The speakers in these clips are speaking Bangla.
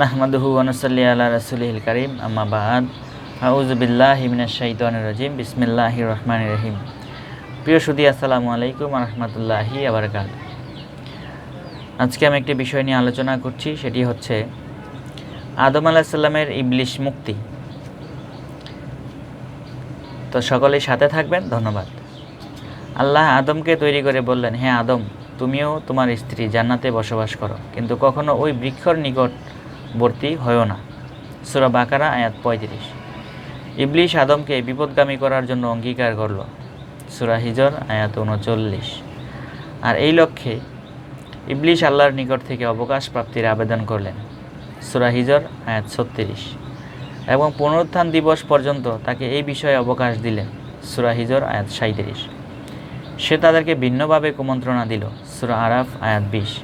নাহমাদুহু ওয়ানুসাল্লি আলা রাসুলিল করিম, আম্মা বাদ। আউজবিল্লাহ হিমিনাশ শাইতানির রাজিম, বিসমিল্লাহির রহমানির রহিম। প্রিয় সুদী, আসসালামু আলাইকুম রহমতুল্লাহি আবরকাত আজকে আমি একটি বিষয় নিয়ে আলোচনা করছি, সেটি হচ্ছে আদম আলাহিসাল্লামের ইবলিশ মুক্তি। তো সকলেই সাথে থাকবেন, ধন্যবাদ। আল্লাহ আদমকে তৈরি করে বললেন হ্যাঁ আদম, তুমিও তোমার স্ত্রী জান্নাতে বসবাস করো। কিন্তু কখনো ওই বৃক্ষর নিকটবর্তী হয়েও না। সুরা বাকারা, আয়াত পঁয়ত্রিশ। ইবলিশ আদমকে বিপদগামী করার জন্য অঙ্গীকার করল। সুরা হিজর, আয়াত উনচল্লিশ। আর এই লক্ষ্যে ইবলিশ আল্লাহর নিকট থেকে অবকাশ প্রাপ্তির আবেদন করলেন। সুরা হিজর, আয়াত ছত্রিশ। এবং পুনরুত্থান দিবস পর্যন্ত তাকে এই বিষয়ে অবকাশ দিলেন। সুরা হিজর, আয়াত সাঁত্রিশ সে তাদেরকে ভিন্নভাবে কুমন্ত্রণা দিল। সুরা আরাফ, আয়াত বিশ।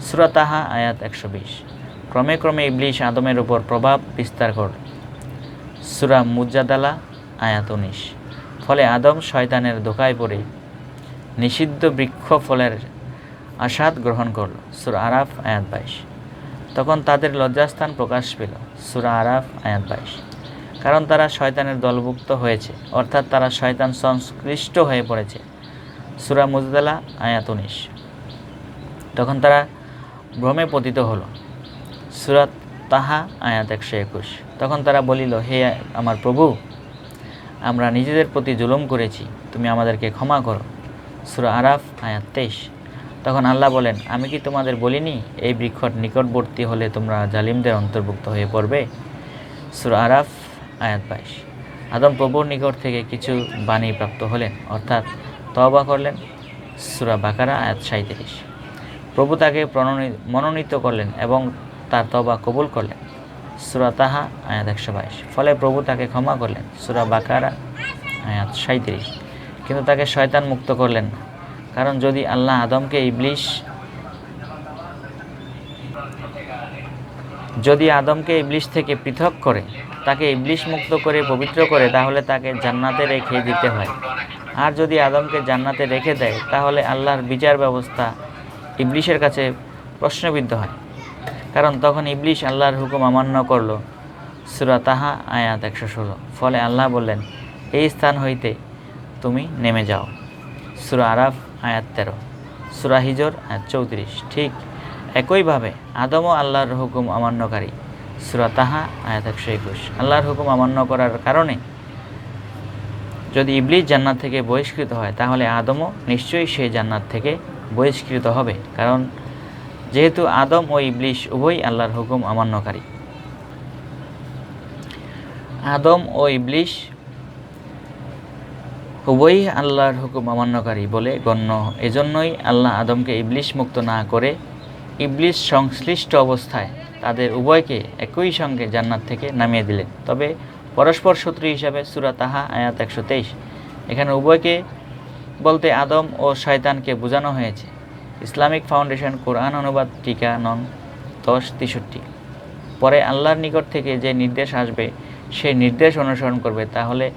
সুরা তাহা, আয়াত একশো বিশ। ক্রমে ক্রমে ইবলিশ আদমের উপর প্রভাব বিস্তার করল সুরা মুজাদালা আয়াত উনিশ। ফলে আদম শয়তানের ধোকায় পড়ে নিষিদ্ধ বৃক্ষ ফলের আসাদ গ্রহণ করল। সুরা আরাফ, আয়াত বাইশ। তখন তাদের লজ্জাস্থান প্রকাশ পেল। সুরা আরাফ, আয়াত বাইশ। কারণ তারা শয়তানের দলভুক্ত হয়েছে। অর্থাৎ তারা শয়তান সংশ্লিষ্ট হয়ে পড়েছে। সুরা মুজদালা আয়াত উনিশ। তখন তারা ভ্রমে পতিত হলো। সুরাত তাহা, আয়াত একশো একুশ। তখন তারা বলিল, হে আমার প্রভু, আমরা নিজেদের প্রতি জুলুম করেছি, তুমি আমাদেরকে ক্ষমা করো। সুরা আরাফ, আয়াত তেইশ। তখন আল্লাহ বলেন, আমি কি তোমাদের বলিনি, এই বৃক্ষর নিকটবর্তী হলে তোমরা জালিমদের অন্তর্ভুক্ত হয়ে পড়বে? সুরা আরাফ, আয়াত বাইশ। আদম প্রভুর নিকট থেকে কিছু বাণী প্রাপ্ত হলেন, অর্থাৎ তবা করলেন, সুরা বাকারা, আয়াত সাঁত্রিশ প্রভু তাকে মনোনীত করলেন এবং তার তবা কবুল করলেন। সুরা তাহা, আয়াত একশো বাইশ। ফলে প্রভু তাকে ক্ষমা করলেন। সুরা বাকারা, আয়াত সাঁত্রিশ কিন্তু তাকে শয়তান মুক্ত করলেন না। কারণ যদি আল্লাহ আদমকে ইবলিশ, যদি আদমকে ইবলিশ থেকে পৃথক করে, তাকে ইবলিশ মুক্ত করে, পবিত্র করে, তাহলে তাকে জান্নাতে রেখে দিতে হয়। আর যদি আদমকে জান্নাতে রেখে দেয়, তাহলে আল্লাহর বিচার ব্যবস্থা ইবলিশের কাছে প্রশ্নবিদ্ধ হয়। কারণ তখন ইবলিশ আল্লাহর হুকুম অমান্য করল। সুরা তাহা, আয়াত একশো ষোলো। ফলে আল্লাহ বললেন, এই স্থান হইতে তুমি নেমে যাও। সুরা আরাফ, আয়াত তেরো। সুরা হিজর, আয়াত চৌত্রিশ। ঠিক একইভাবে আদমও আল্লাহর হুকুম অমান্যকারী। সুরা তাহা, আয়াত একশো একুশ। আল্লাহর হুকুম অমান্য করার কারণে যদি ইবলিশ জান্নাত থেকে বহিষ্কৃত হয়, তাহলে আদমও নিশ্চয়ই সেই জান্নাত থেকে বহিষ্কৃত হবে। কারণ যেহেতু আদম ও ইবলিশ উভয়ই আল্লাহর হুকুম অমান্যকারী। আদম ও ইবলিশ উভয়ই আল্লাহর হুকুম অমান্যকারী বলে গণ্য। এজন্যই আল্লাহ আদমকে ইবলিশ মুক্ত না করে ইবলিশ সংশ্লিষ্ট অবস্থায় তাদের উভয়কে একই সঙ্গে জান্নাত থেকে নামিয়ে দিলেন। তবে পরস্পর শত্রু হিসাবে সুরা তাহা, আয়াত একশো তেইশ, এখানে উভয়কে বলতে আদম ও শয়তানকে বোঝানো হয়েছে। ইসলামিক ফাউন্ডেশন কোরআন অনুবাদ টিকা নং দশ তেষট্টি। পরে আল্লাহর নিকট থেকে যে নির্দেশ আসবে সেই নির্দেশ অনুসরণ করবে, তাহলে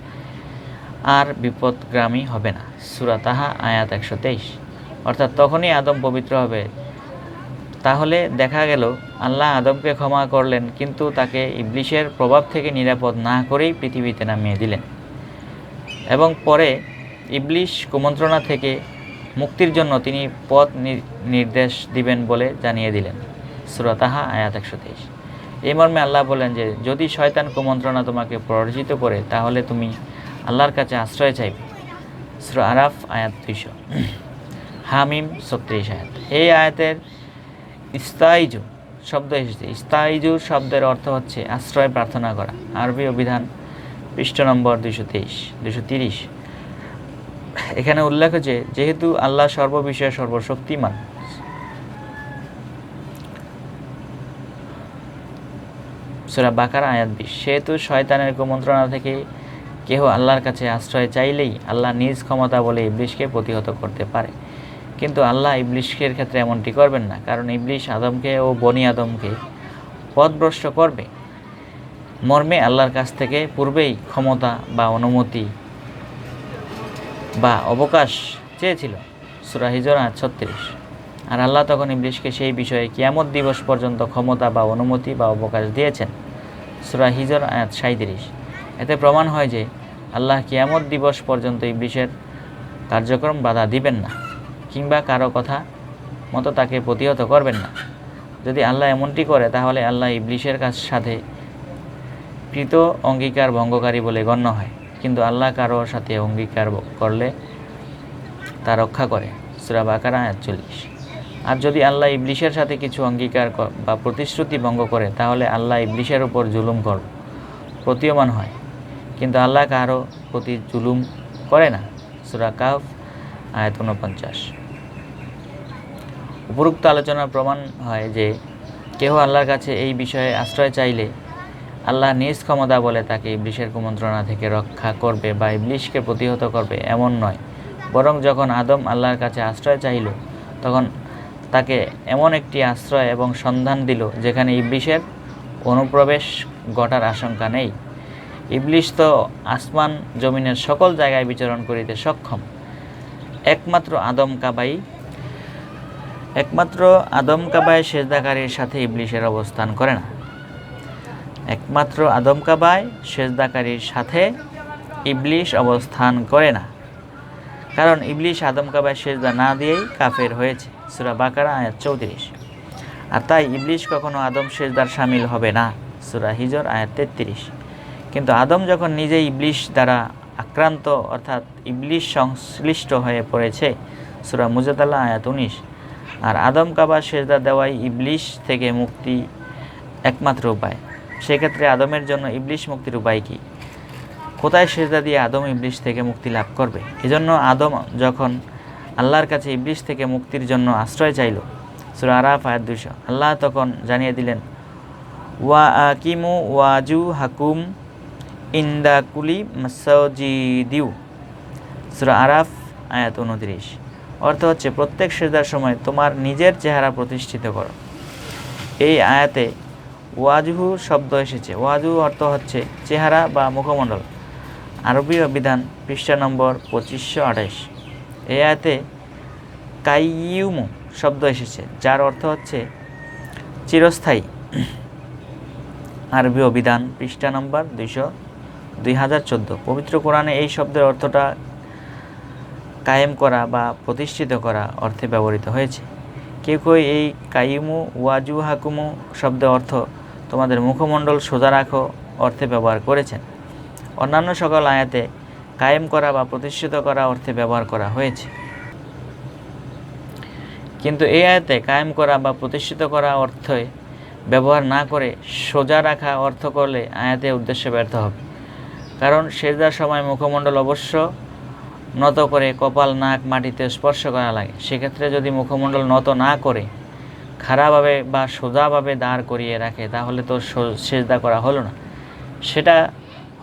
আর বিপদগ্রামী হবে না। সুরা তাহা, আয়াত একশো তেইশ। অর্থাৎ তখনই আদম পবিত্র হবে। তাহলে দেখা গেল, আল্লাহ আদমকে ক্ষমা করলেন, কিন্তু তাকে ইবলিশের প্রভাব থেকে নিরাপদ না করেই পৃথিবীতে নামিয়ে দিলেন। এবং পরে ইবলিশ কুমন্ত্রণা থেকে মুক্তির জন্য তিনি পথ নির্দেশ দিবেন বলে জানিয়ে দিলেন। সুরতাহা আয়াত একশো তেইশ। এই মর্মে আল্লাহ বলেন যে, যদি শয়তান কুমন্ত্রণা তোমাকে প্ররোচিত করে, তাহলে তুমি আল্লাহর কাছে আশ্রয় চাইবে। সুর আরাফ, আয়াত দুইশো। হামিম, ছত্রিশ আয়াত। এই আয়াতের ইস্তাইজু শব্দ এসেছে। ইস্তাইজু শব্দের অর্থ হচ্ছে আশ্রয় প্রার্থনা করা। আরবি অভিধান, পৃষ্ঠ নম্বর দুইশো তেইশ দুশো তিরিশ। এখানে উল্লেখ হচ্ছে যেহেতু আল্লাহ সর্ববিষয়ে সর্বশক্তিমান। সুরা বাকার আয়াত বিশ, সেহেতু শয়তানের কুমন্ত্রণা থেকে কেহ আল্লাহর কাছে আশ্রয় চাইলেই আল্লাহ নিজ ক্ষমতা বলে ইবলিশকে প্রতিহত করতে পারে। কিন্তু আল্লাহ ইবলিশের ক্ষেত্রে এমনটি করবেন না, কারণ ইবলিশ আদমকে ও বনি আদমকে পথভ্রষ্ট করবে। মর্মে আল্লাহর কাছ থেকে পূর্বেই ক্ষমতা বা অনুমতি বা অবকাশ চেয়েছিল। সুরা হিজর ছত্রিশ। আর আল্লাহ তখন ইবলিশকে সেই বিষয়ে কিয়ামত দিবস পর্যন্ত ক্ষমতা বা অনুমতি বা অবকাশ দিয়েছেন। সুরা হিজর আয়াত সাঁত্রিশ এতে প্রমাণ হয় যে আল্লাহ কিয়ামত দিবস পর্যন্ত ইবলিশের কার্যক্রম বাধা দিবেন না, কিংবা কারও কথা মতো তাকে প্রতিহত করবেন না। যদি আল্লাহ এমনটি করে, তাহলে আল্লাহ ইবলিশের কাছ সাথে কৃত অঙ্গীকার ভঙ্গকারী বলে গণ্য হয়। কিন্তু আল্লাহ কারোর সাথে অঙ্গীকার করলে তা রক্ষা করে। সুরা বাকারা চল্লিশ। আর যদি আল্লাহ ইবলিশের সাথে কিছু অঙ্গীকার বা প্রতিশ্রুতি ভঙ্গ করে, তাহলে আল্লাহ ইবলিশের উপর জুলুম কর প্রতীয়মান হয়। কিন্তু আল্লাহ কারও প্রতি জুলুম করে না। সুরা কাফ আয়াত উনপঞ্চাশ। উপরোক্ত আলোচনার প্রমাণ হয় যে কেহ আল্লাহর কাছে এই বিষয়ে আশ্রয় চাইলে আল্লাহ নিজ ক্ষমতা বলে তাকে ইবলিশের কুমন্ত্রণা থেকে রক্ষা করবে বা ইবলিশকে প্রতিহত করবে এমন নয়। বরং যখন আদম আল্লাহর কাছে আশ্রয় চাইল, তখন তাকে এমন একটি আশ্রয় এবং সন্ধান দিল যেখানে ইবলিশের অনুপ্রবেশ ঘটার আশঙ্কা নেই। ইবলিশ তো আসমান জমিনের সকল জায়গায় বিচরণ করিতে সক্ষম। একমাত্র আদম কাবাই, একমাত্র আদম কাবায় সেজদাকারীর সাথে ইবলিশের অবস্থান করে না। একমাত্র আদম কাবায় সেজদাকারীর সাথে ইবলিশ অবস্থান করে না। কারণ ইবলিশ আদম কাবায় সেজদা না দিয়েই কাফের হয়েছে। সুরা বাকারা, আয়াত চৌত্রিশ। আর তাই ইবলিশ কখনো আদম সেজদার সামিল হবে না, সুরা হিজর, আয়াত তেত্রিশ। কিন্তু আদম যখন নিজেই ইবলিশ দ্বারা আক্রান্ত, অর্থাৎ ইবলিশ সংশ্লিষ্ট হয়ে পড়েছে, সুরা মুজাদাল্লাহ আয়াত উনিশ। আর আদম কাবা সেজদা দেওয়াই ইবলিশ থেকে মুক্তি একমাত্র উপায়। সেক্ষেত্রে আদমের জন্য ইবলিশ মুক্তির উপায় কী? কোথায় সেজদা দিয়ে আদম ইবলিশ থেকে মুক্তি লাভ করবে? এজন্য আদম যখন আল্লাহর কাছে ইবলিশ থেকে মুক্তির জন্য আশ্রয় চাইল, সুরা আরাফ, আয়াত দুশো আল্লাহ তখন জানিয়ে দিলেন, ওয়া আকিমু ওয়াজু হাকুম ইন্দা কুলি মাসজিদিউ। সুরা আরাফ, আয়াত উনত্রিশ। অর্থ হচ্ছে প্রত্যেক সেজদার সময় তোমার নিজের চেহারা প্রতিষ্ঠিত করো। এই আয়াতে ওয়াজহু শব্দ এসেছে। ওয়াজহু অর্থ হচ্ছে চেহারা বা মুখমণ্ডল। আরবি অভিধান পৃষ্ঠা নম্বর পঁচিশশো আঠাইশ এই আয়াতে কাইয়ুমু শব্দ এসেছে, যার অর্থ হচ্ছে চিরস্থায়ী। আরবি অভিধান পৃষ্ঠা নম্বর দুইশো দুই হাজার চোদ্দ। পবিত্র কোরআনে এই শব্দের অর্থটা কায়েম করা বা প্রতিষ্ঠিত করা অর্থে ব্যবহৃত হয়েছে। কেউ কেউ এই কাইমু ওয়াজু হাকুমু শব্দের অর্থ তোমাদের মুখমণ্ডল সোজা রাখো অর্থে ব্যবহার করেছেন। অন্যান্য সকল আয়াতে কায়েম করা বা প্রতিষ্ঠিত করা অর্থে ব্যবহার করা হয়েছে। কিন্তু এই আয়াতে কায়েম করা বা প্রতিষ্ঠিত করা অর্থে ব্যবহার না করে সোজা রাখা অর্থ করলে আয়াতে উদ্দেশ্য ব্যর্থ হবে। কারণ সেজদার সময় মুখমণ্ডল অবশ্য নত করে কপাল, নাক, মাটিতে স্পর্শ করা লাগে। সেক্ষেত্রে যদি মুখমণ্ডল নত না করে খারাপভাবে বা সোজাভাবে দাঁড় করিয়ে রাখে, তাহলে তো সেজদা করা হলো না। সেটা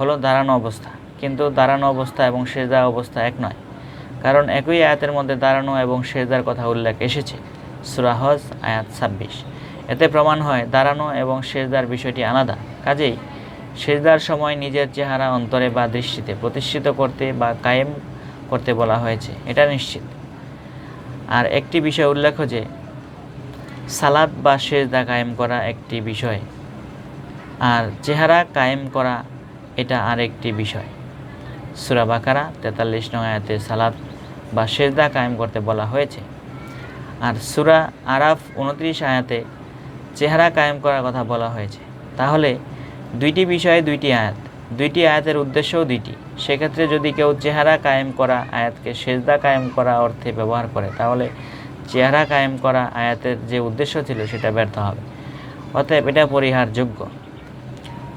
হলো দাঁড়ানো অবস্থা। কিন্তু দাঁড়ানো অবস্থা এবং সেজদা অবস্থা এক নয়। কারণ একই আয়াতের মধ্যে দাঁড়ানো এবং সেজদার কথা উল্লেখ এসেছে। সুরাহজ আয়াত ছাব্বিশ। এতে প্রমাণ হয় দাঁড়ানো এবং সেজদার বিষয়টি আলাদা। কাজেই সেজদার সময় নিজের চেহারা অন্তরে বা দৃষ্টিতে প্রতিষ্ঠিত করতে বা কায়েম করতে বলা হয়েছে। এটা নিশ্চিত। আর একটি বিষয় উল্লেখ যে সালাদ বা সেজদা কায়েম করা একটি বিষয়। আর চেহারা কায়েম করা এটা আরেকটি বিষয়। সুরা বাকারা তেতাল্লিশ নং আয়াতে সালাদ বা সেজদা কায়েম করতে বলা হয়েছে। আর সুরা আরাফ উনত্রিশ আয়াতে চেহারা কায়েম করার কথা বলা হয়েছে। তাহলে দুইটি বিষয়ে দুইটি আয়াত, দুইটি আয়াতের উদ্দেশ্যও দুইটি। সেক্ষেত্রে যদি কেউ চেহারা কায়েম করা আয়াতকে সেজদা কায়েম করা অর্থে ব্যবহার করে, তাহলে চেহারা কায়েম করা আয়াতের যে উদ্দেশ্য ছিল সেটা ব্যর্থ হবে। অতএব এটা পরিহারযোগ্য।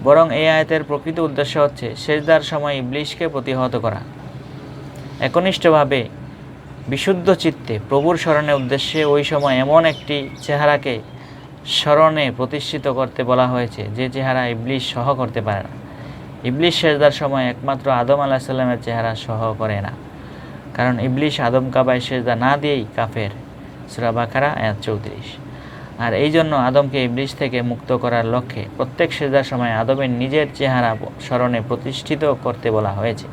বরং এই আয়াতের প্রকৃত উদ্দেশ্য হচ্ছে সেজদার সময় ইবলিশকে প্রতিহত করা। একনিষ্ঠভাবে বিশুদ্ধ চিত্তে প্রভুর স্মরণের উদ্দেশ্যে ওই সময় এমন একটি চেহারাকে স্মরণে প্রতিষ্ঠিত করতে বলা হয়েছে যে চেহারা ইবলিশ সহ করতে পারে না। ইবলিশ সেজদার সময় একমাত্র আদম আলাহ সাল্লামের চেহারা সহ করে না। কারণ ইবলিশ আদম কাবায় সেজদা না দিয়েই কাফের। সুরা বাখারা আয়াত চৌত্রিশ। আর এই জন্য আদমকে ইবলিশ থেকে মুক্ত করার লক্ষ্যে প্রত্যেক সেজদার সময় আদমের নিজের চেহারা স্মরণে প্রতিষ্ঠিত করতে বলা হয়েছে।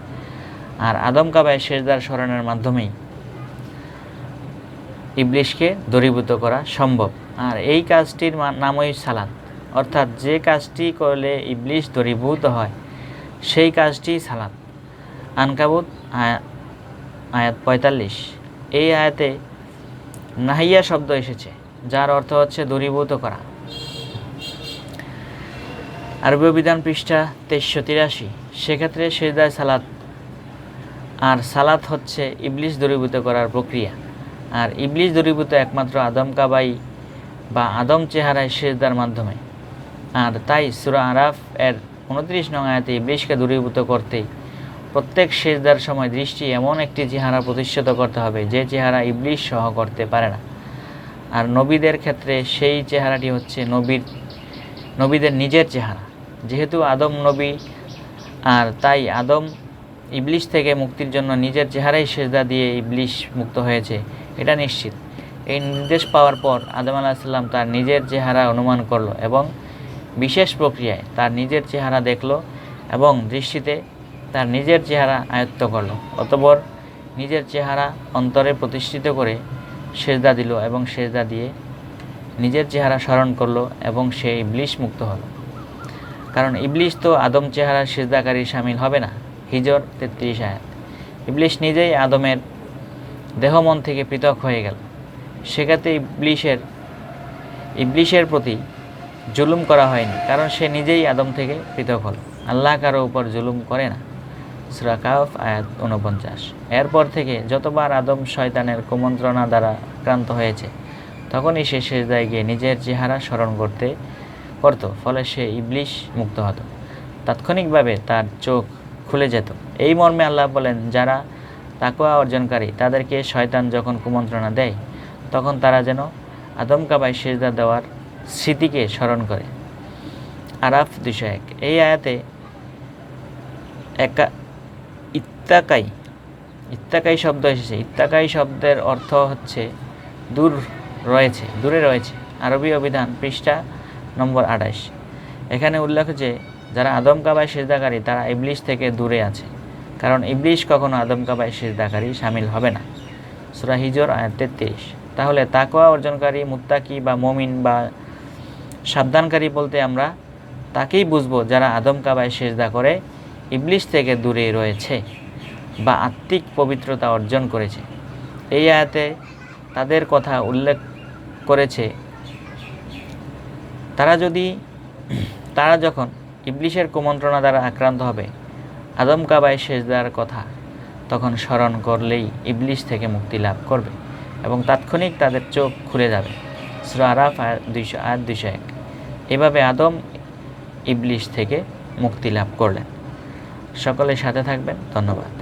আর আদম কাবায় সেজদার স্মরণের মাধ্যমেই ইবলিশকে দূরীভূত করা সম্ভব। আর এই কাজটির নামই সালাত। অর্থাৎ যে কাজটি করলে ইবলিশ দূরীভূত হয়, সেই কাজটি সালাত। আনকাবুত, আয়া- আয়াত পঁয়তাল্লিশ। এই আয়াতে নাহিয়া শব্দ এসেছে, যার অর্থ হচ্ছে দূরীভূত করা। আরবীয় বিধান পৃষ্ঠা তেইশশো তিরাশি, সেক্ষেত্রে সেজদায় সালাত। আর সালাত হচ্ছে ইবলিশ দূরীভূত করার প্রক্রিয়া। আর ইবলিশ দূরীভূত একমাত্র আদম কাবাই বা আদম চেহারায় সেজদার মাধ্যমে। আর তাই সুরা আরাফ এর উনত্রিশ নং আয়াতে ইবলিশকে দূরীভূত করতে প্রত্যেক সেজদার সময় দৃষ্টি এমন একটি চেহারা প্রতিষ্ঠিত করতে হবে যে চেহারা ইবলিশ সহ করতে পারে না। আর নবীদের ক্ষেত্রে সেই চেহারাটি হচ্ছে নবীর, নবীদের নিজের চেহারা। যেহেতু আদম নবী, আর তাই আদম ইবলিশ থেকে মুক্তির জন্য নিজের চেহারাই সেজদা দিয়ে ইবলিশ মুক্ত হয়েছে, এটা নিশ্চিত। এই নির্দেশ পাওয়ার পর আদম আলাহিসাল্লাম তার নিজের চেহারা অনুমান করল এবং বিশেষ প্রক্রিয়ায় তার নিজের চেহারা দেখল এবং দৃষ্টিতে তার নিজের চেহারা আয়ত্ত করল। অতপর নিজের চেহারা অন্তরে প্রতিষ্ঠিত করে সেজদা দিল এবং সেজদা দিয়ে নিজের চেহারা স্মরণ করল এবং সে ইবলিশ মুক্ত হল। কারণ ইবলিশ তো আদম চেহারার সেজদাকারী সামিল হবে না। হিজর তেত্রিশ আয়াত। ইবলিশ নিজেই আদমের দেহমন থেকে পৃথক হয়ে গেল। সেক্ষেত্রে ইবলিশের ইবলিশের প্রতি জুলুম করা হয়নি, কারণ সে নিজেই আদম থেকে পৃথক হল। আল্লাহ কারও উপর জুলুম করে না। সুরা কাফ আয়াত উনপঞ্চাশ এরপর থেকে যতবার আদম শয়তানের কুমন্ত্রণা দ্বারা আক্রান্ত হয়েছে, তখনই সে সেজদায় গিয়ে নিজের চেহারা স্মরণ করতে করত ফলে সে ইবলিশ মুক্ত হতো। তাৎক্ষণিকভাবে তার চোখ খুলে যেত। এই মর্মে আল্লাহ বলেন, যারা তাকুয়া অর্জনকারী, তাদেরকে শয়তান যখন কুমন্ত্রণা দেয়, তখন তারা যেন আদম কাবায় সেজদা দেওয়ার স্মৃতিকে স্মরণ করে। আরাফ দুশো এক। এই আয়াতে একা ইত্তাকাই। ইত্তাকাই শব্দ এসেছে। ইত্তাকাই শব্দের অর্থ হচ্ছে দূর রয়েছে, দূরে রয়েছে। আরবি অভিধান পৃষ্ঠা নম্বর আঠাশ। এখানে উল্লেখ যে, যারা আদম কাবায় সেজদাকারী, তারা ইবলিশ থেকে দূরে আছে। কারণ ইবলিশ কখনো আদম কাবায় সেজদাকারী সামিল হবে না। সুরা হিজর, আয়াত তেত্রিশ। তাহলে তাকোয়া অর্জনকারী, মুত্তাকি বা মমিন বা সাবধানকারী বলতে আমরা তাকেই বুঝব যারা আদম কাবায় সেজদা করে, ইবলিশ থেকে দূরে রয়েছে। বা আত্মিক পবিত্রতা অর্জন করেছে। এই আয়াতে তাদের কথা উল্লেখ করেছে, তারা যদি, তারা যখন ইবলিশের কুমন্ত্রণা দ্বারা আক্রান্ত হবে, আদম কাবায় সেজদার কথা, তখন স্মরণ করলেই ইবলিশ থেকে মুক্তি লাভ করবে এবং তাৎক্ষণিক তাদের চোখ খুলে যাবে। সুরা আরাফ দুইশো, আয়াত দুইশো এক। এভাবে আদম ইবলিশ থেকে মুক্তি লাভ করলেন। সকলের সাথে থাকবেন। ধন্যবাদ।